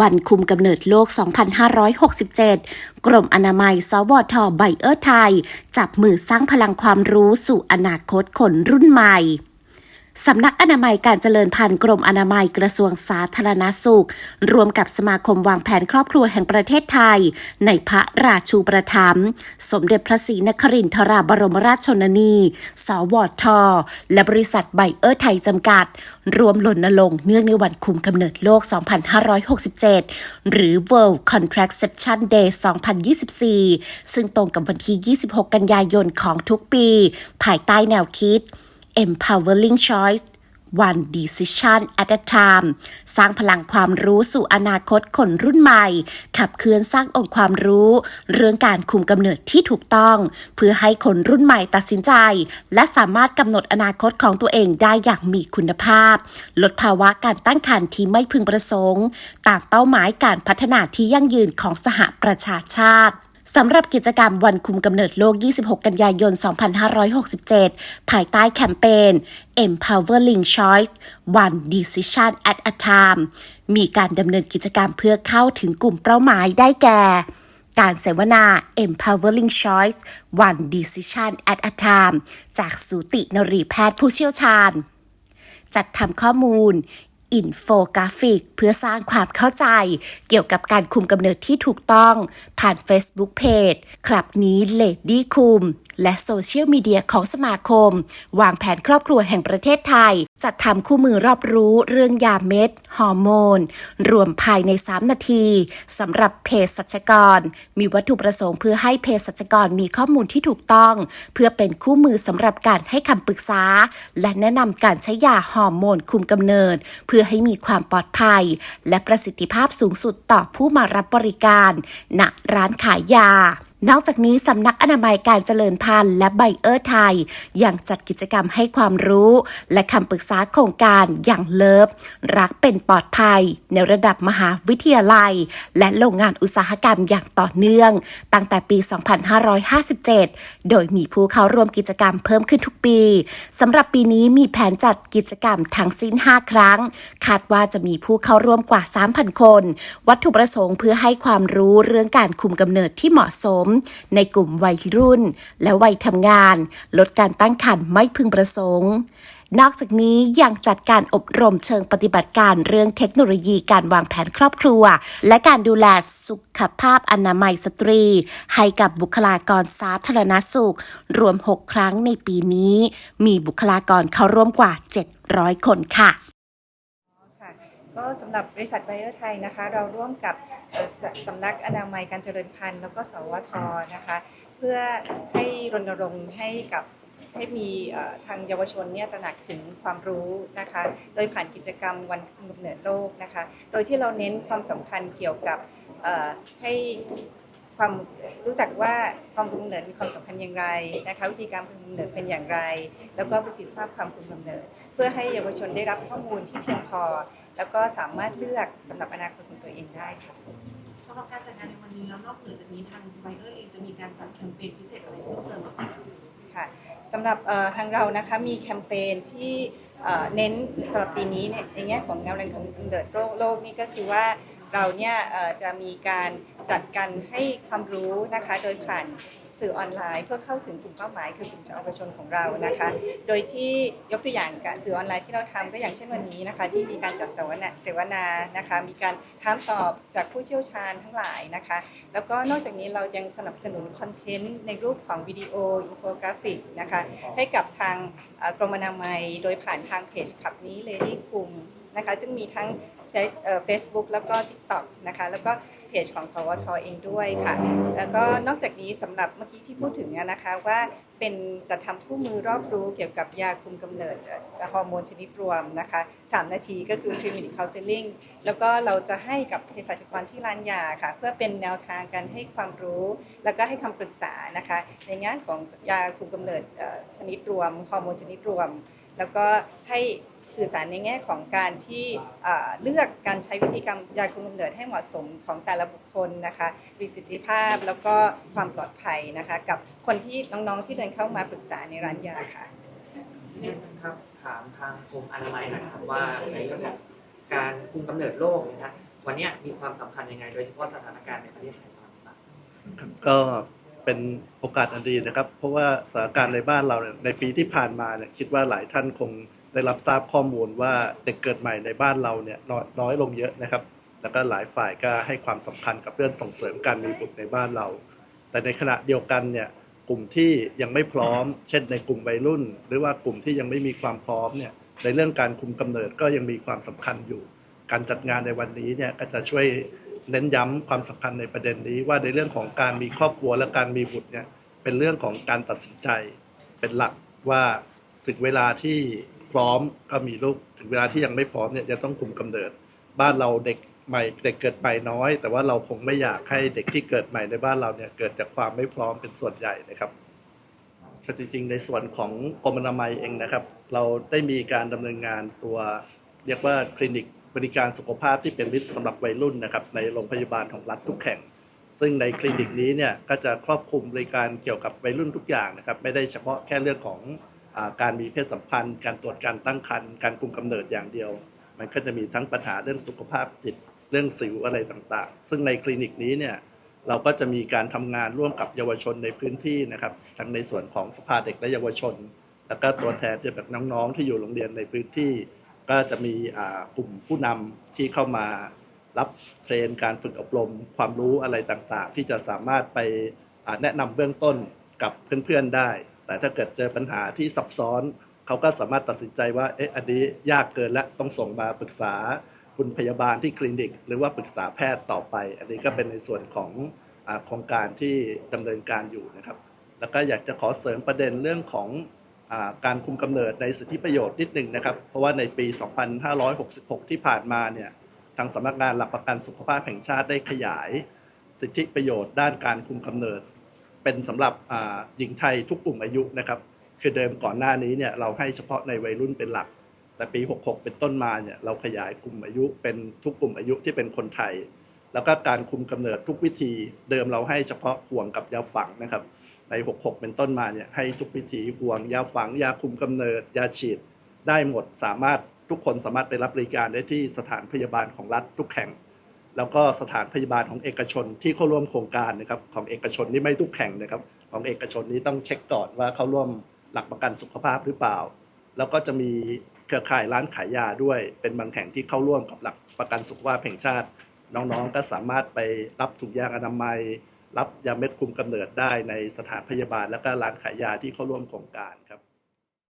วันคุมกำเนิดโลก 2567 กรมอนามัย สวทไบเออร์ไทย จับมือสร้างพลังความรู้สู่อนาคตคนรุ่นใหม่ สำนักอนามัยการเจริญพันธุ์กรมอนามัยกระทรวงสาธารณสุข รวมกับสมาคมวางแผนครอบครัวแห่งประเทศไทย ในพระราชูประทัมภ์สมเด็จพระศรีนครินทราบรมราชชนนี สวท และบริษัทไบเออร์ไทยจำกัด รวมหล่นลงค์เนื่องในวันคุมกำเนิดโลก 2567 หรือ World Contraception Day 2024 ซึ่งตรงกับวันที่ 26 กันยายนของทุกปี ภายใต้แนวคิด empowering choice one decision at a time สร้างพลังความรู้สู่อนาคตคนรุ่นใหม่ ขับเคลื่อนสร้างองค์ความรู้ เรื่องการคุมกำเนิดที่ถูกต้อง เพื่อให้คนรุ่นใหม่ตัดสินใจ และสามารถกำหนดอนาคตของตัวเองได้อย่างมีคุณภาพ ลดภาวะการตั้งครรภ์ที่ไม่พึงประสงค์ ตามเป้าหมายการพัฒนาที่ยั่งยืนของสหประชาชาติ สำหรับกิจกรรมวันคุมกำเนิดโลก 26 กันยายน 2567 ภายใต้แคมเปญ Empowering Choice One Decision at a Time มีการดำเนินกิจกรรมเพื่อเข้าถึงกลุ่มเป้าหมายได้แก่ การเสวนา Empowering Choice One Decision at a Time จากสูตินรีแพทย์ผู้เชี่ยวชาญจัดทำข้อมูล อินโฟกราฟิก เพื่อสร้างความเข้าใจ เกี่ยวกับการคุมกำเนิดที่ถูกต้อง ผ่าน Facebook Page คลับนี้เลดี้คุม และโซเชียลมีเดียของสมาคม วางแผนครอบครัวแห่งประเทศไทย จัดทำคู่มือรอบรู้เรื่องยาเม็ด ฮอร์โมน รวมภายใน 3 นาทีสำหรับเพศสัชกร มีวัตถุประสงค์เพื่อให้เพศสัชกรมีข้อมูลที่ถูกต้อง เพื่อเป็นคู่มือสำหรับการให้คำปรึกษา และแนะนำการใช้ยาฮอร์โมนคุมกำเนิด เพื่อให้มีความปลอดภัย และประสิทธิภาพสูงสุดต่อผู้มารับบริการณร้านขายยา นอกจากนี้สำนักอนามัยการเจริญพันธุ์และไบเออร์ไทย ยังจัดกิจกรรมให้ความรู้ และคำปรึกษาโครงการอย่างเลิฟ รักเป็นปลอดภัย ในระดับมหาวิทยาลัย และโรงงานอุตสาหกรรมอย่างต่อเนื่อง ตั้งแต่ปี 2557 โดยมีผู้เข้าร่วมกิจกรรมเพิ่มขึ้นทุกปีสำหรับปีนี้มีแผนจัดกิจกรรมทั้งสิ้น 5 ครั้ง คาดว่าจะมีผู้เข้าร่วมกว่า 3,000 คน วัตถุประสงค์เพื่อให้ความรู้เรื่องการคุมกำเนิดที่เหมาะสมในกลุ่มวัยรุ่น และวัยทำงาน ลดการตั้งครรภ์ไม่พึงประสงค์ นอกจากนี้ยังจัดการอบรมเชิงปฏิบัติการเรื่องเทคโนโลยีการวางแผนครอบครัว และการดูแลสุขภาพอนามัยสตรี ให้กับบุคลากรสาธารณสุข รวม 6 ครั้งในปีนี้ มีบุคลากรเข้าร่วมกว่า 700 คนค่ะค่ะ ก็สำหรับบริษัทไบเออร์ไทยนะคะ เราร่วมกับสำนักอนามัยการเจริญพันธุ์ แล้วก็สวทนะคะ เพื่อให้รณรงค์ให้กับให้มีทางเยาวชนเนี่ยตระหนักถึงความรู้นะคะ โดยผ่านกิจกรรมวันกำเนิดโลกนะคะ โดยที่เราเน้นความสำคัญเกี่ยวกับให้ความรู้จักว่าความคุมกำเนิดมีความสำคัญอย่างไรนะคะ วิธีการคุมกำเนิดเป็นอย่างไร แล้วก็ประสิทธิภาพความคุมกำเนิด เพื่อให้เยาวชนได้รับข้อมูลที่เพียงพอแล้วก็สามารถเลือกสำหรับอนาคตของตัวเองได้ค่ะ สำหรับการจัดงานในวันนี้แล้วนอกเหนือจากนี้ทางไบเออร์เองจะมีการจัดแคมเปญพิเศษอะไรเพิ่มเติมหรือเปล่าค่ะสำหรับเอ่อทางเรานะคะมีแคมเปญที่เอ่อเน้นสำหรับปีนี้เนี่ยในแง่ของแนวแรงของกำเนิดโรคโลกนี่ก็คือว่าเราเนี่ยเอ่อจะมีการจัดการให้ความรู้นะคะโดยผ่าน สื่อออนไลน์เพื่อเข้าถึงกลุ่มเป้าหมายคือกลุ่มเยาวชนของเรานะคะ โดยที่ยกตัวอย่างกับสื่อออนไลน์ที่เราทำก็อย่างเช่นวันนี้นะคะ ที่มีการจัดเสวนาเสวนานะคะ มีการถามตอบจากผู้เชี่ยวชาญทั้งหลายนะคะ แล้วก็นอกจากนี้เรายังสนับสนุนคอนเทนต์ในรูปของวิดีโออินโฟกราฟิกนะคะให้กับทางกรมอนามัย โดยผ่านทางเพจขับนี้เลดี้คุมนะคะซึ่งมีทั้งเฟซบุ๊กแล้วก็ TikTok นะคะแล้วก็ เพจของสวทเองด้วยค่ะ แล้วก็นอกจากนี้สำหรับเมื่อกี้ที่พูดถึงอะนะคะว่าเป็นจะทำคู่มือรอบรู้เกี่ยวกับยาคุมกำเนิดเอ่อฮอร์โมนชนิดรวมนะคะ 3 นาทีก็คือ3 minute counseling แล้วก็เราจะให้กับเภสัชกรที่ร้านยาค่ะ เพื่อเป็นแนวทางการให้ความรู้ แล้วก็ให้คำปรึกษานะคะ ในงานของยาคุมกำเนิดเอ่อชนิดรวมฮอร์โมนชนิดรวม แล้วก็ให้ สื่อสารในแง่ของการที่เอ่อเลือกการใช้วิธีการยาคุมกำเนิดให้เหมาะสมของแต่ละบุคคลนะคะประสิทธิภาพแล้วก็ความปลอดภัยนะคะ กับคนที่น้องๆที่เดินเข้ามาปรึกษาในร้านยาค่ะนี่นะครับถามทางกรมอนามัยหนะครับว่าในเรื่องของการคุมกำเนิดโรคเนยนะวันเนี้ยมีความสำคัญยังไง โดยเฉพาะสถานการณ์ในประเทศไทยตอนนี้บ้างครับก็เป็นโอกาสอันดีนะครับ เพราะว่าสถานการณ์ในบ้านเราเนี่ยในปีที่ผ่านมาเนี่ยคิดว่าหลายท่านคง ได้รับทราบข้อมูลว่าเด็กเกิดใหม่ในบ้านเราเนี่ยน้อยน้อยลงเยอะนะครับ แล้วก็หลายฝ่ายก็ให้ความสำคัญกับเรื่องส่งเสริมการมีบุตรในบ้านเรา แต่ในขณะเดียวกันเนี่ยกลุ่มที่ยังไม่พร้อม เช่นในกลุ่มวัยรุ่น หรือว่ากลุ่มที่ยังไม่มีความพร้อมเนี่ยในเรื่องการคุมกำเนิดก็ยังมีความสำคัญอยู่ การจัดงานในวันนี้เนี่ยก็จะช่วยเน้นย้ำความสำคัญในประเด็นนี้ ว่าในเรื่องของการมีครอบครัวและการมีบุตรเนี่ยเป็นเรื่องของการตัดสินใจเป็นหลักว่าถึงเวลาที่ พร้อมก็มีลูกถึงเวลาที่ยังไม่พร้อมเนี่ยจะต้องคุมกำเนิด บ้านเราเด็กใหม่เด็กเกิดใหม่น้อย แต่ว่าเราคงไม่อยากให้เด็กที่เกิดใหม่ในบ้านเราเนี่ยเกิดจากความไม่พร้อมเป็นส่วนใหญ่นะครับก็จริงๆในส่วนของกรมอนามัยเองนะครับ เราได้มีการดำเนินงานตัว เรียกว่าคลินิกบริการสุขภาพที่เป็นมิตรสำหรับวัยรุ่นนะครับในโรงพยาบาลของรัฐทุกแห่ง ซึ่งในคลินิกนี้เนี่ยก็จะครอบคลุมบริการเกี่ยวกับวัยรุ่นทุกอย่างนะครับ ไม่ได้เฉพาะแค่เรื่องของ การมีเพศสัมพันธ์ การตรวจการตั้งครรภ์การคุมกำเนิดอย่างเดียว มันก็จะมีทั้งปัญหาเรื่องสุขภาพจิตเรื่องสิวอะไรต่างๆ ซึ่งในคลินิกนี้เนี่ยเราก็จะมีการทำงานร่วมกับเยาวชนในพื้นที่นะครับทั้งในส่วนของสภาเด็กและเยาวชน แล้วก็ตัวแทนจะแบบน้องๆที่อยู่โรงเรียนในพื้นที่ ก็จะมีกลุ่มผู้นำที่เข้ามารับเทรนการฝึกอบรม ความรู้อะไรต่างๆ ที่จะสามารถไปแนะนำเบื้องต้นกับเพื่อนๆได้ แต่ถ้าเกิดเจอปัญหาที่ซับซ้อนเขาก็สามารถตัดสินใจว่าเอ๊ะอันนี้ยากเกินและต้องส่งมาปรึกษาคุณพยาบาลที่คลินิก หรือว่าปรึกษาแพทย์ต่อไป อันนี้ก็เป็นในส่วนของโครงการที่ดำเนินการอยู่นะครับ แล้วก็อยากจะขอเสริมประเด็นเรื่องของอการคุมกำเนิดในสิทธิประโยชน์นิดหนึ่งนะครับ เพราะว่าในปี 2566 ที่ผ่านมาเนี่ยทางสำนักงานหลักประกันสุขภาพแห่งชาติได้ขยาย สิทธิประโยชน์ด้านการคุมกำเนิด เป็นสำหรับหญิงไทยทุกกลุ่มอายุนะครับ คือเดิมก่อนหน้านี้เนี่ยเราให้เฉพาะในวัยรุ่นเป็นหลัก แต่ปี 66 เป็นต้นมาเนี่ยเราขยายกลุ่มอายุเป็นทุกกลุ่มอายุที่เป็นคนไทย แล้วก็การคุมกำเนิดทุกวิธีเดิมเราให้เฉพาะห่วงกับยาฝังนะครับ ใน 66 เป็นต้นมาเนี่ยให้ทุกวิธีห่วงยาฝัง ยาคุมกำเนิด ยาฉีดได้หมดสามารถทุกคนสามารถไปรับบริการได้ที่สถานพยาบาลของรัฐทุกแห่ง แล้วก็สถานพยาบาลของเอกชนที่เข้าร่วมโครงการนะครับของเอกชนนี่ไม่ทุกแห่งนะครับ ของเอกชนนี้ต้องเช็คก่อนว่าเข้าร่วมหลักประกันสุขภาพหรือเปล่า แล้วก็จะมีเครือข่ายร้านขายยาด้วย เป็นบางแห่งที่เข้าร่วมกับหลักประกันสุขภาพแห่งชาติ น้องๆก็สามารถไปรับถุงยางอนามัย รับยาเม็ดคุมกำเนิดได้ในสถานพยาบาล และก็ร้านขายยาที่เข้าร่วมโครงการครับ